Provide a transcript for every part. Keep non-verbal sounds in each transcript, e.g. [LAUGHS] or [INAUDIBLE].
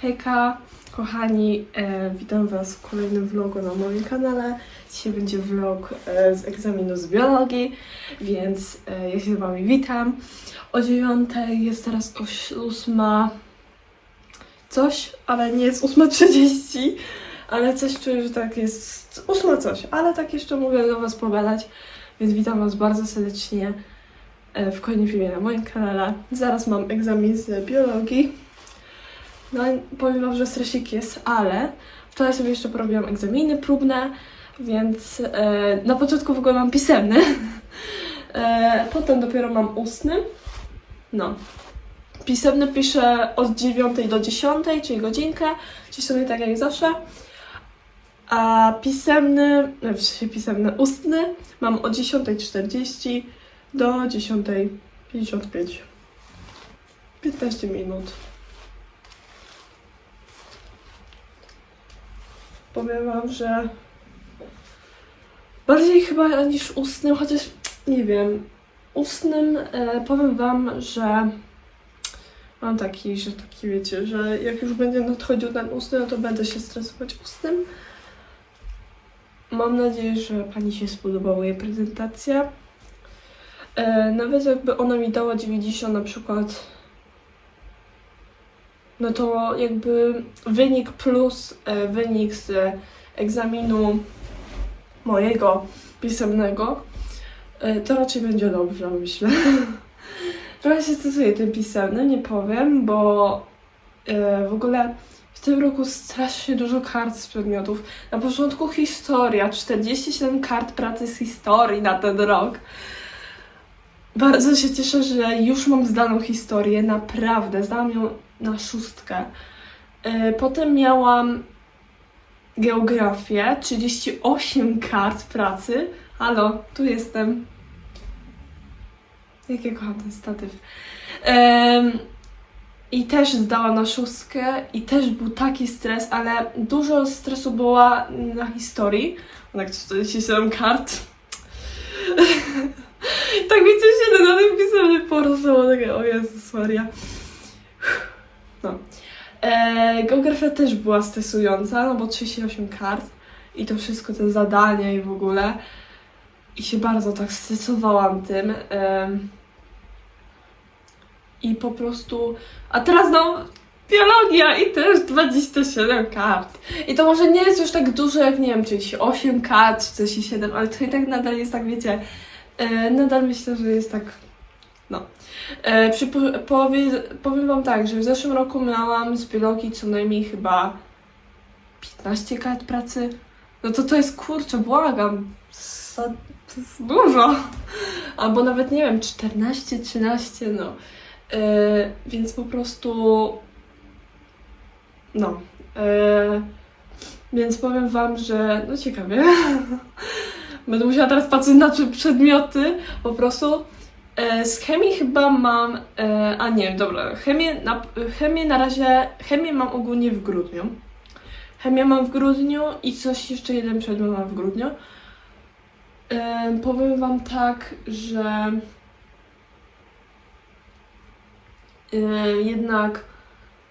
Hejka, kochani, e, witam Was w kolejnym vlogu na moim kanale. Dzisiaj będzie vlog e, z egzaminu z biologii, więc e, ja się z Wami witam. O dziewiątej jest teraz ósma coś, ale nie jest 8.30, ale coś czuję, że tak jest ósma coś, ale tak jeszcze mogę do Was pogadać, więc witam Was bardzo serdecznie e, w kolejnym filmie na moim kanale. Zaraz mam egzamin z biologii. No, powiem Wam, że stresik jest, ale wczoraj sobie jeszcze porobiłam egzaminy próbne, więc e, na początku w ogóle mam pisemny, [LAUGHS] e, potem dopiero mam ustny. No. Pisemny piszę od 9 do 10, czyli godzinkę, czyli sobie tak jak zawsze. A pisemny, sensie pisemny, ustny mam od 10.40 do 10.55. 15 minut. Powiem wam, że bardziej chyba niż ustnym, chociaż nie wiem, ustnym e, powiem wam, że mam taki, że taki wiecie, że jak już będzie nadchodził ten ustny, no to będę się stresować ustnym. Mam nadzieję, że pani się spodobała jej prezentacja. E, nawet jakby ona mi dała 90 na przykład no to jakby wynik plus e, wynik z egzaminu mojego pisemnego, e, to raczej będzie dobrze, myślę. [LAUGHS] Trochę się stresuję tym pisemnym, nie powiem, bo e, w ogóle w tym roku strasznie dużo kart z przedmiotów. Na początku historia, 47 kart pracy z historii na ten rok. Bardzo się cieszę, że już mam zdaną historię, naprawdę. Zdałam ją na szóstkę. E, Potem miałam geografię, 38 kart pracy. Halo, tu jestem. Jak ja kocham ten statyw. I też zdałam na szóstkę i też był taki stres, ale dużo stresu było na historii. Tak 47 kart. [LAUGHS] tak mi coś się na tym pisemnie porosło, takie o Jezus Maria. No. E, geografia też była stresująca, no bo 38 kart i to wszystko, te zadania i w ogóle. I się bardzo tak stresowałam tym. em. I po prostu. A teraz no, biologia i też 27 kart. I to może nie jest już tak dużo jak, nie wiem, 38 kart, 47, ale to i tak nadal jest tak, wiecie. E, nadal myślę, że jest tak. No. E, przypo- powie, powiem Wam tak, że w zeszłym roku miałam z biologii co najmniej chyba 15 kart pracy. No to to jest kurczę, błagam. To jest dużo. Albo nawet nie wiem, 14, 13, no. E, więc po prostu. No. E, więc powiem Wam, że. No ciekawie. [LAUGHS] Będę musiała teraz patrzeć na przedmioty po prostu. E, Z chemii chyba mam, e, a nie, dobra, chemię na, chemię na razie, chemię mam ogólnie w grudniu. Chemię mam w grudniu i coś jeszcze jeden przedmiot mam w grudniu. E, powiem Wam tak, że jednak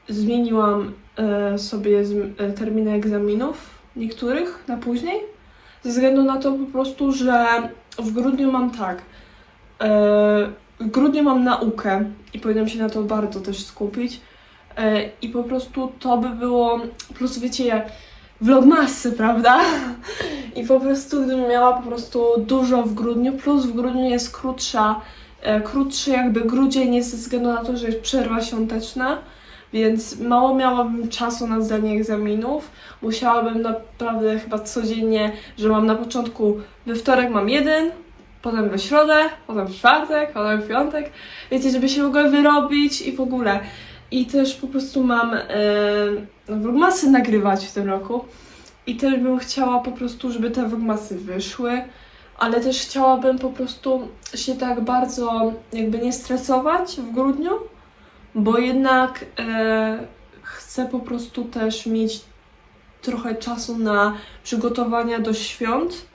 zmieniłam sobie terminy egzaminów niektórych na później, ze względu na to po prostu, że w grudniu mam tak, W grudniu mam naukę i powinnam się na to bardzo też skupić. E, I po prostu to by było, plus wiecie, jak vlogmasy, prawda? I po prostu gdybym miała po prostu dużo w grudniu, plus w grudniu jest krótsza, e, krótszy jakby grudzień jest ze względu na to, że jest przerwa świąteczna, więc mało miałabym czasu na zdanie egzaminów. Musiałabym naprawdę chyba codziennie, że mam na początku, we wtorek mam jeden, potem we środę, potem w czwartek, potem w piątek. Wiecie, żeby się ogóle wyrobić i w ogóle. I też po prostu mam e, vlogmasy nagrywać w tym roku. I też bym chciała po prostu, żeby te vlogmasy wyszły, ale też chciałabym po prostu się tak bardzo jakby nie stresować w grudniu, bo jednak e, chcę po prostu też mieć trochę czasu na przygotowania do świąt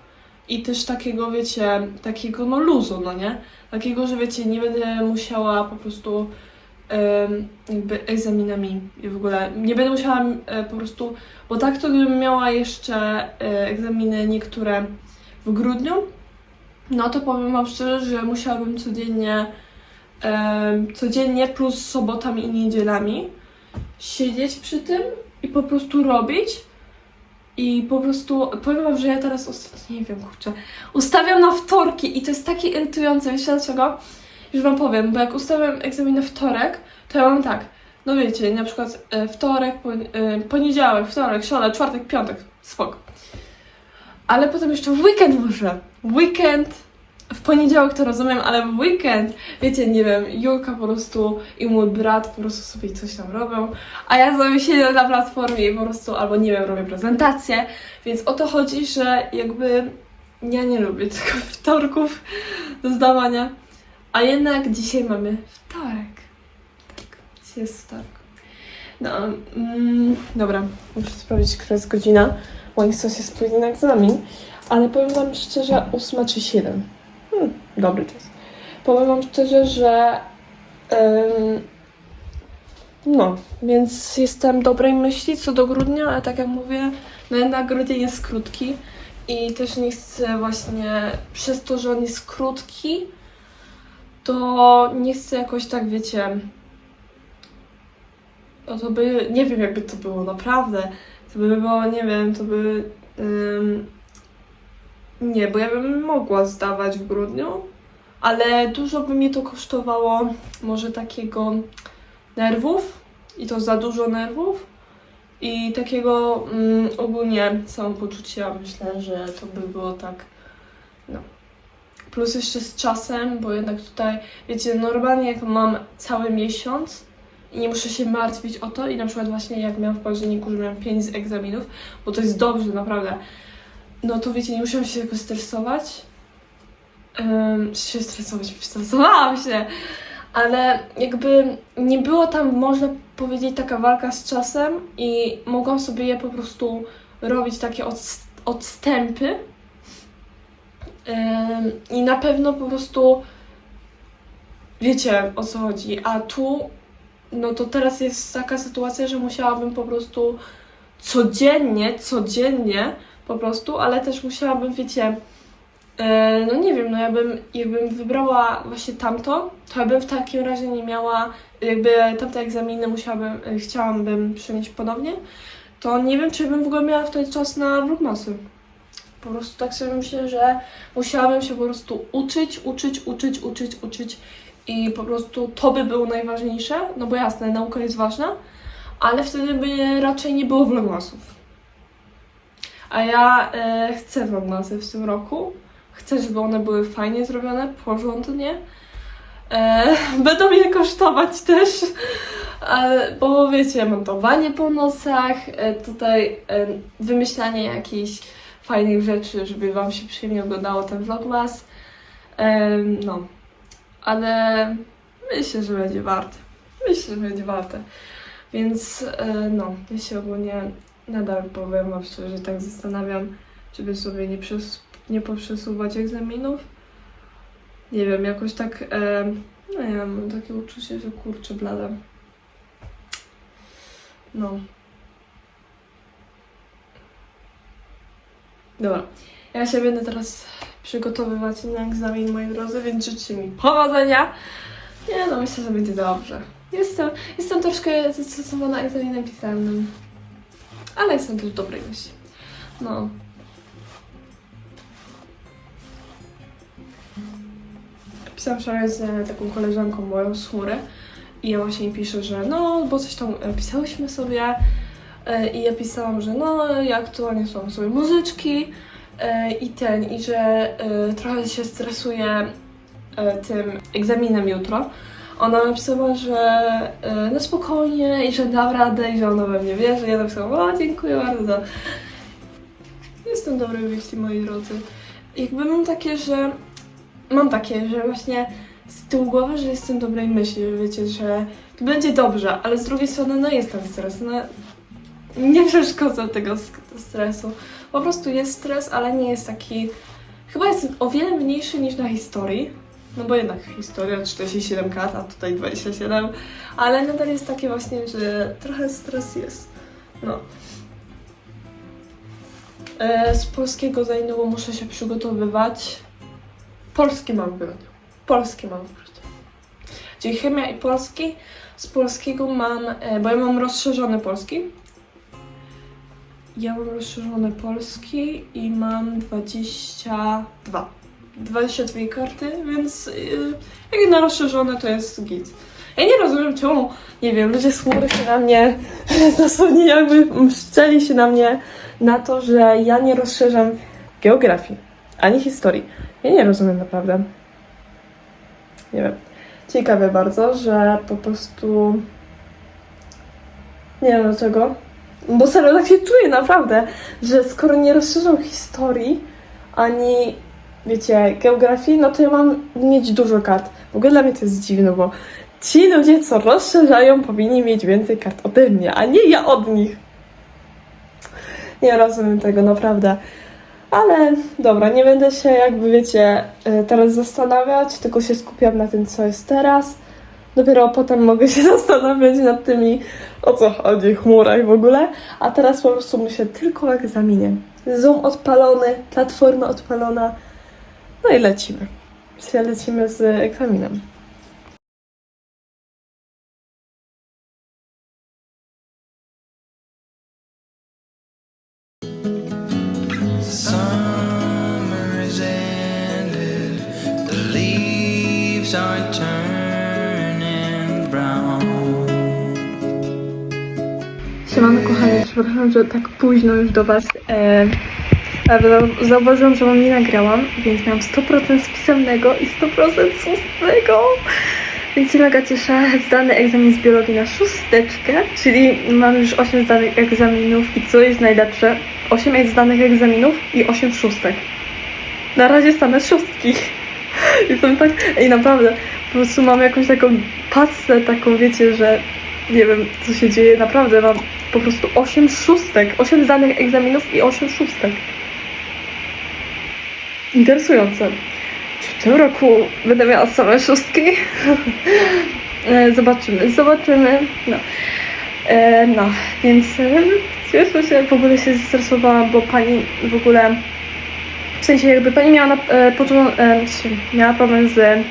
i też takiego, wiecie, takiego no luzu, no nie? Takiego, że wiecie, nie będę musiała po prostu jakby egzaminami i w ogóle nie będę musiała po prostu, bo tak to gdybym miała jeszcze e, egzaminy niektóre w grudniu, no to powiem Wam szczerze, że musiałabym codziennie, codziennie plus sobotami i niedzielami siedzieć przy tym i po prostu robić. I po prostu powiem wam, że ja teraz ostatnio nie wiem, kurczę, ustawiam na wtorki i to jest takie irytujące. Wiecie dlaczego? Już wam powiem, bo jak ustawiam egzamin na wtorek, to ja mam tak, no wiecie, na przykład e, wtorek, e, poniedziałek, wtorek, środa, czwartek, piątek, spoko. Ale potem jeszcze weekend muszę. Weekend, w poniedziałek to rozumiem, ale w weekend, wiecie, nie wiem, Julka po prostu i mój brat po prostu sobie coś tam robią, a ja sobie siedzę na platformie i po prostu, albo nie wiem, robię prezentację, więc o to chodzi, że jakby ja nie lubię [LAUGHS] tylko wtorków do zdawania, a jednak dzisiaj mamy wtorek. Tak, dzisiaj jest wtorek. No, mm, dobra, muszę sprawdzić, która jest godzina, nie chcę się spóźnić na egzamin, ale powiem Wam szczerze, 8 czy 7. Dobry czas. Powiem Wam szczerze, że em, no, więc jestem dobrej myśli co do grudnia, ale tak jak mówię, no jednak grudzień jest krótki i też nie chcę właśnie przez to, że on jest krótki, to nie chcę jakoś tak, wiecie, no to by, nie wiem jakby to było naprawdę, to by było, nie wiem, to by, ym, nie, bo ja bym mogła zdawać w grudniu, ale dużo by mnie to kosztowało może takiego nerwów i to za dużo nerwów i takiego mm, ogólnie samopoczucia myślę, że to by było tak no. Plus jeszcze z czasem, bo jednak tutaj, wiecie, normalnie jak mam cały miesiąc i nie muszę się martwić o to i na przykład właśnie jak miałam w październiku, że miałam 5 z egzaminów, bo to jest dobrze, naprawdę, no to wiecie, nie musiałam się jakoś stresować. Um, się stresować, stresowałam się, ale jakby nie było tam, można powiedzieć, taka walka z czasem i mogłam sobie je po prostu robić takie od, odstępy. Ym, I na pewno po prostu wiecie o co chodzi. A tu, no to teraz jest taka sytuacja, że musiałabym po prostu codziennie, codziennie po prostu, ale też musiałabym, wiecie, E, No nie wiem, no ja bym, jakbym wybrała właśnie tamto, to ja bym w takim razie nie miała, jakby tamte egzaminy musiałabym, e, chciałabym przynieść ponownie, to nie wiem, czy bym w ogóle miała wtedy czas na vlogmasy. Po prostu tak sobie myślę, że musiałabym się po prostu uczyć, uczyć, uczyć, uczyć, uczyć i po prostu to by było najważniejsze, no bo jasne, nauka jest ważna, ale wtedy by raczej nie było vlogmasów. A ja e, chcę vlogmasy w tym roku, Chcę, żeby one były fajnie zrobione, porządnie. E, [LAUGHS] będą je kosztować też, e, bo wiecie, montowanie po nocach, e, tutaj e, wymyślanie jakichś fajnych rzeczy, żeby Wam się przyjemnie oglądało ten vlogmas. E, no, ale myślę, że będzie warte. Myślę, że będzie warte. Więc e, no, się ogólnie nadal powiem Wam szczerze, tak zastanawiam, żeby sobie nie przes nie poprzesuwać egzaminów. Nie wiem, jakoś tak, e, no wiem, mam takie uczucie, że kurczę blada. No. Dobra, ja się będę teraz przygotowywać na egzamin, moi drodzy, więc życzę mi powodzenia. Nie no, myślę, że będzie dobrze. Jestem, jestem troszkę zestresowana egzaminem pisemnym, ale jestem też dobrej myśli. No, Pisałam wczoraj z e, taką koleżanką moją z chmury i ja właśnie jej piszę, że no, bo coś tam e, pisałyśmy sobie e, i ja pisałam, że no, ja aktualnie słucham sobie muzyczki i ten, i że trochę się stresuję tym egzaminem jutro. Ona napisała, że e, no spokojnie i że dam radę i że ona we mnie wierzy. Ja napisałam, o dziękuję bardzo. Jestem dobrej myśli, moi drodzy. Jakby mam takie, że mam takie, że właśnie z tyłu głowy, że jestem dobrej myśli, że wiecie, że będzie dobrze, ale z drugiej strony no jest ten stres, no nie przeszkodzę tego stresu. Po prostu jest stres, ale nie jest taki, chyba jest o wiele mniejszy niż na historii, No bo jednak historia 47 kat, a tutaj 27, ale nadal jest takie właśnie, że trochę stres jest. No. E, z polskiego zajęło muszę się przygotowywać. Polski mam w grudniu. Polski mam w grudniu. Czyli chemia i polski. Z polskiego mam, e, bo ja mam rozszerzony polski. Ja mam rozszerzony polski i mam 22. 22 karty, więc yy, jak na rozszerzone to jest git. Ja nie rozumiem czemu, nie wiem, ludzie z chmury się na mnie, [LAUGHS] dosłownie jakby mszczeli się na mnie na to, że ja nie rozszerzam geografii, ani historii. Ja nie rozumiem naprawdę. Nie wiem. Ciekawe bardzo, że po prostu nie wiem dlaczego. Bo serio tak się czuję naprawdę, że skoro nie rozszerzam historii ani wiecie, geografii, no to ja mam mieć dużo kart. W ogóle dla mnie to jest dziwne, bo ci ludzie, co rozszerzają, powinni mieć więcej kart ode mnie, a nie ja od nich. Nie rozumiem tego, naprawdę. Ale dobra, nie będę się jakby, wiecie, y, teraz zastanawiać, tylko się skupiam na tym, co jest teraz. Dopiero potem mogę się [LAUGHS] zastanawiać nad tymi, o co chodzi, chmura i w ogóle. A teraz po prostu myślę tylko egzaminie. Zoom odpalony, platforma odpalona. No i lecimy. Dzisiaj lecimy z egzaminem. Siemano kochani, przepraszam, że tak późno już do Was. E, zau- zauważyłam, że Wam nie nagrałam, więc miałam 100% z pisemnego i 100% z ustnego. Więc się mega cieszę. Zdany egzamin z biologii na szósteczkę, czyli mam już 8 zdanych egzaminów i co jest najlepsze? 8 zdanych egzaminów i 8 szóstek. Na razie same szóstki. [LAUGHS] Jestem tak... I naprawdę, po prostu mam jakąś taką pasę, taką wiecie, że nie wiem co się dzieje, naprawdę mam po prostu 8 szóstek, 8 zdanych egzaminów i 8 szóstek. Interesujące. Czy w tym roku będę miała same szóstki? E, zobaczymy, zobaczymy. No, e, no więc e, cieszę się, w ogóle się zestresowałam, bo pani w ogóle w sensie jakby pani miała, na, e, e, miała problem z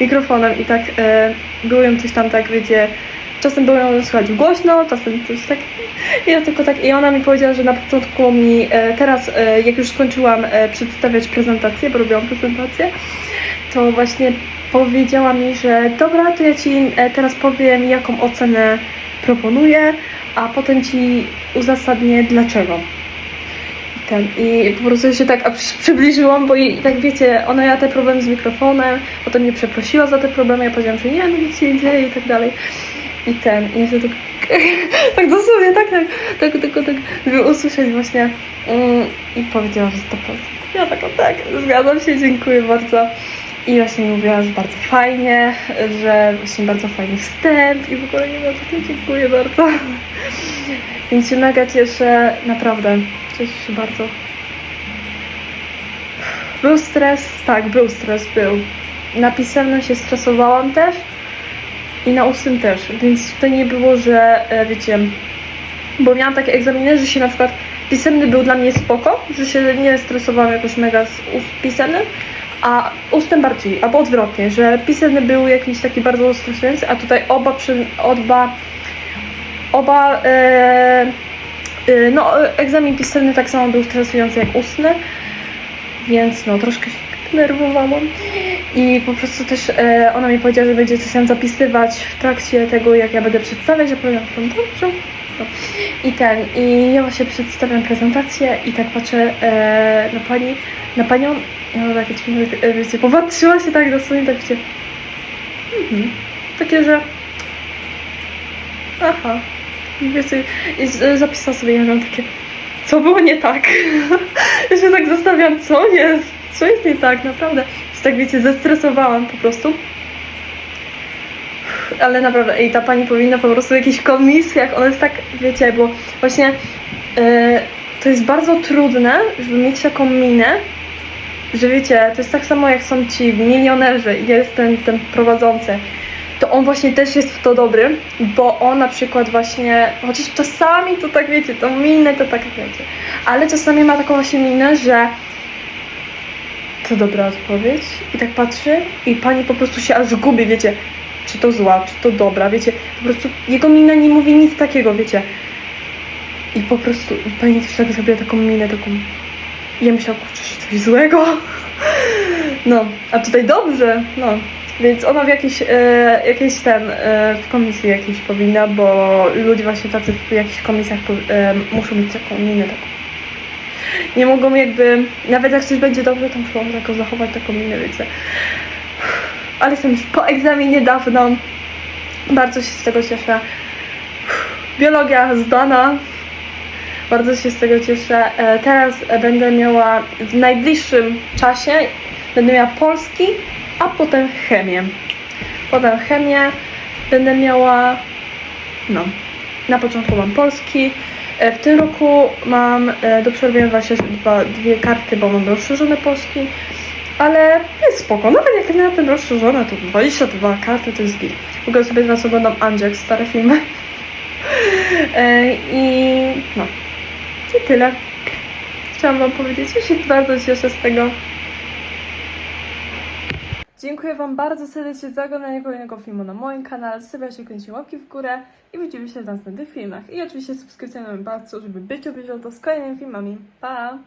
mikrofonem i tak e, było ją coś tam tak, wiecie, czasem było ją słychać głośno, czasem coś tak. I ja tylko tak, i ona mi powiedziała, że na początku mi e, teraz, e, jak już skończyłam e, przedstawiać prezentację, bo robiłam prezentację, to właśnie powiedziała mi, że dobra, to ja ci teraz powiem, jaką ocenę proponuję, a potem ci uzasadnię dlaczego. I Ten, I po prostu się tak przy- przybliżyłam, bo i tak wiecie, ona miała te problemy z mikrofonem, potem mnie przeprosiła za te problemy, ja powiedziałam, że nie, no nic się nie dzieje i tak dalej. I ten, i ja się tak, [LAUGHS] tak dosłownie, tak, tak, tak, tylko tak, żeby usłyszeć właśnie mm, i powiedziała, że 100%. Ja tak, o tak, zgadzam się, dziękuję bardzo. I właśnie mówiła, że bardzo fajnie, że właśnie bardzo fajny wstęp i w ogóle nie tym dziękuję bardzo. [LAUGHS] Więc się mega cieszę, naprawdę, cieszę się bardzo. Był stres, tak, był stres, był. Na pisemnym się stresowałam też i na ustnym też, więc tutaj nie było, że e, wiecie, bo miałam takie egzaminy, że się na przykład pisemny był dla mnie spoko, że się nie stresowałam jakoś mega z pisemnym, a ustnym bardziej, albo odwrotnie, że pisemny był jakiś taki bardzo stresujący, a tutaj oba, przy, oba, oba, e, e, no e, egzamin pisemny tak samo był stresujący jak ustny, więc no troszkę się denerwowałam. I po prostu też e, ona mi powiedziała, że będzie coś tam zapisywać w trakcie tego, jak ja będę przedstawiać. Ja że dobrze. No. I ten, i ja właśnie przedstawiam prezentację i tak patrzę e, na pani, na panią, no takie dziwne, e, wiecie, popatrzyła się tak dosłownie, tak wiecie, mhm. takie, że aha, I wiecie, i z- zapisała sobie, ja mam takie, co było nie tak? [LAUGHS] ja się tak zastanawiam, co jest, co jest nie tak, naprawdę. Się tak wiecie, zestresowałam po prostu. Ale naprawdę, i ta pani powinna po prostu w jakichś komisjach, ona jest tak, wiecie, bo właśnie e, to jest bardzo trudne, żeby mieć taką minę że wiecie, to jest tak samo jak są ci milionerzy jest ten, ten prowadzący. To on właśnie też jest w to dobry, bo on na przykład właśnie, chociaż czasami to tak wiecie, tą minę to tak wiecie, ale czasami ma taką właśnie minę, że to dobra odpowiedź i tak patrzy i pani po prostu się aż gubi, wiecie, czy to zła, czy to dobra, wiecie, po prostu jego mina nie mówi nic takiego, wiecie. I po prostu i pani też tak zrobiła taką minę, taką ja myślałam, kurczę, że coś złego. [LAUGHS] No, a tutaj dobrze, no. Więc ona w jakiejś, e, jakiejś ten, e, w komisji jakiejś powinna, bo ludzie właśnie tacy w jakichś komisjach e, muszą mieć taką minę taką. Nie mogą jakby, nawet jak coś będzie dobre, to muszą taką zachować taką minę, wiecie. Ale jestem już po egzaminie dawno. Bardzo się z tego cieszę. Biologia zdana. Bardzo się z tego cieszę. E, Teraz będę miała w najbliższym czasie będę miała polski, a potem chemię. Potem chemię będę miała. No, na początku mam polski. E, W tym roku mam e, do przerobienia właśnie dwa, dwie karty, bo mam rozszerzony polski. Ale jest spoko. Nawet jak miałam ten rozszerzony, to 22 karty to jest git. W ogóle sobie teraz oglądam Andziak, stare filmy. E, I no. I tyle. Chciałam Wam powiedzieć, że się bardzo cieszę z tego. Dziękuję Wam bardzo serdecznie za oglądanie kolejnego filmu na moim kanale. Zostawiajcie koniecznie łapki w górę i widzimy się w następnych filmach. I oczywiście subskrypcję na bardzo, żeby być obieżoną z kolejnymi filmami. Pa!